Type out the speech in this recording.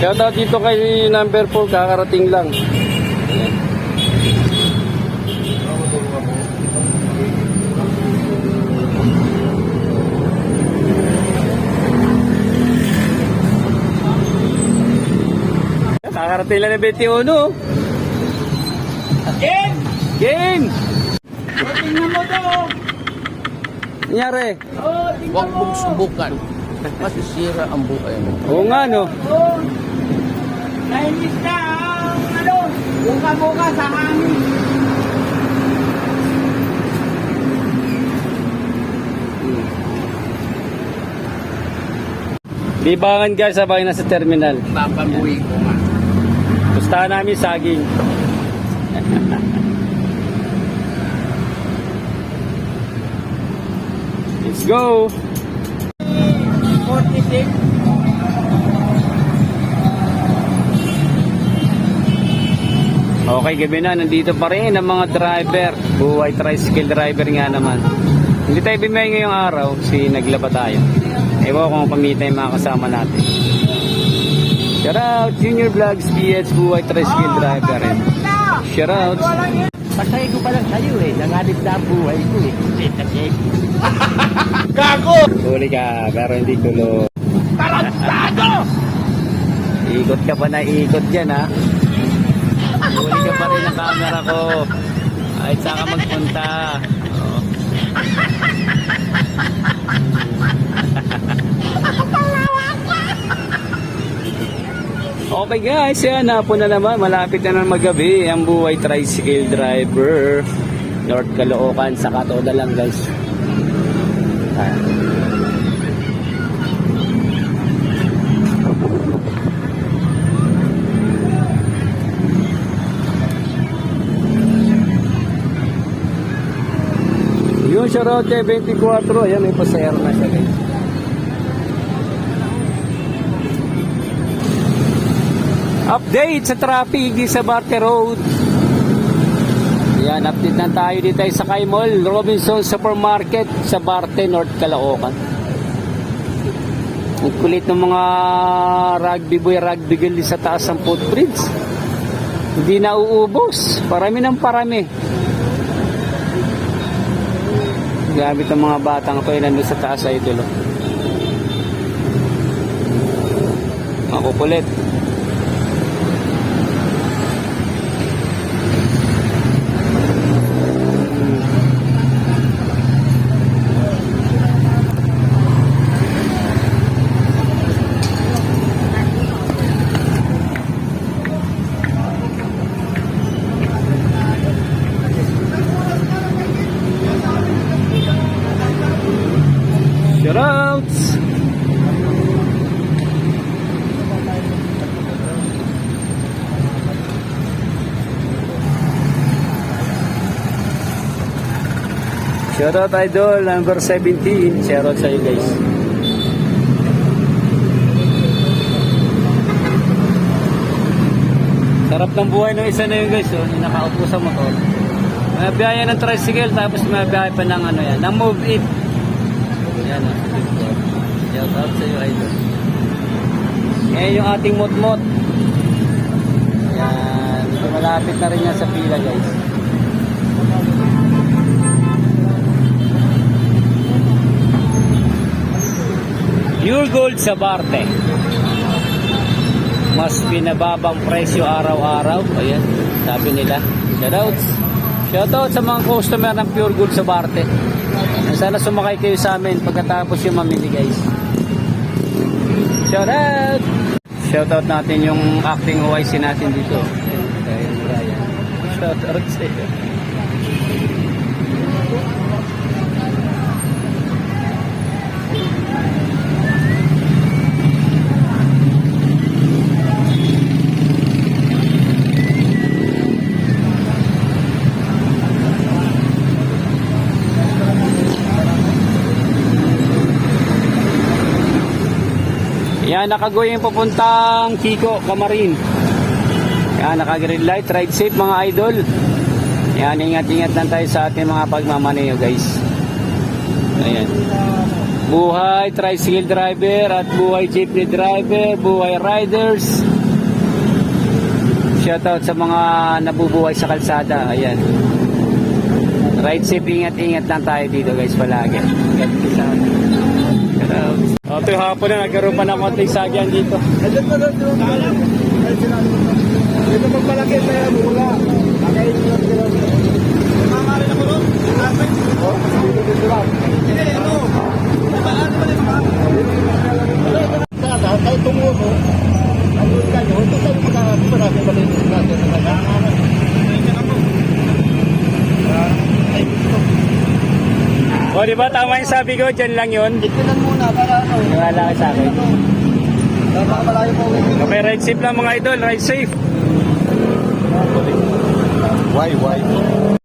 Shoutout dito kay number 4, kakarating lang. Kakarating lang ng 21. Game! Game! Tingnan mo to! Nangyari? Oh, tingnan Huwag mo! mong subukan. Masisira ang buhay mo. Oo nga no. Oh, nainis na ang ano, buka-buka sa hangin. Libangan guys sabay na sa terminal. Papabuhi ko nga. Pustahan namin saging. Let's go! 46. Okay, gabi na. Nandito pa rin ang mga driver. Buhay tricycle driver nga naman. Hindi tayo bimay ngayong araw. Si naglaba tayo. Ewan ko kung pamita yung mga kasama natin. Shout out, Junior Vlogs, PH, Buhay Tricycle Driver. And shout out. Patay ko pa lang sa'yo eh. Nanganib na ang buhay ko eh. Huli ka, pero hindi tulo. Tarantado! Ikot ka pa na ikot dyan ha. Camera ko. Kahit saan ka magpunta. Oo. Okay guys, yan po na naman. Malapit na ng magabi ang buhay tricycle driver. North Caloocan sa Katoda lang guys. Ah. Yung Charote 24, ayan may pasayar na siya guys. Update sa traffic di sa Barte Road. Yan, update na tayo dito sa Sky Mall, Robinson Supermarket sa Barte, North Caloocan. Ang kulit ng mga rugby boy, rugby girl sa taas ng footbridge. Hindi na uubos. Parami ng parami. Gamit ng mga batang to ay nandun sa taas ay idolo. Makukulit. Shoutout idol number 17. Shoutout sa iyo guys. Sarap ng buhay ng isa na yun guys. Oh, yung nakaupo sa motor. May biyaya ng tricycle tapos may biyaya pa ng ano yan. Ng move it. Yan o. Shout out sa iyo, idol. Ngayon yung ating mot-mot. Yan. So, malapit na rin yan sa pila, guys. Gold sa Barte. Mas pinababang presyo araw-araw. Ayan, sabi nila. Shoutouts. Shoutout sa mga customer ng Pure Gold sa Barte. Sana sumakay kayo sa amin pagkatapos yung mamili guys. Shoutout! Shoutout natin yung acting OIC natin dito. Shoutout sa Yan, nakagoy yung papuntang Kiko, Kamarin. Yan, naka-green light. Ride safe mga idol. Yan, ingat-ingat lang tayo sa ating mga pagmamaneho guys. Ayan. Buhay tricycle driver at buhay jeepney driver, buhay riders. Shoutout sa mga nabubuhay sa kalsada. Ayan. Ride safe, ingat-ingat lang tayo dito guys palagi. God ito hapon na, nagkaroon pa ng konting sagyan dito. Ito pa doon, doon. Ito magpalaki sa mula. Kakain ko lang sila. Mamari na ko doon. Oh, dito dito lang. Hindi, ano? Ano ba yung mga? Kaya kahit tumuso, ayun ka nyo, ito tayo magkakasin natin balitin natin sa kanya. O, di ba tama yung sabi ko, dyan lang yun. Itinan muna para ano. Wala ka sa akin. Tama malayo po. Okay, ride safe lang mga idol, ride safe. Why, why?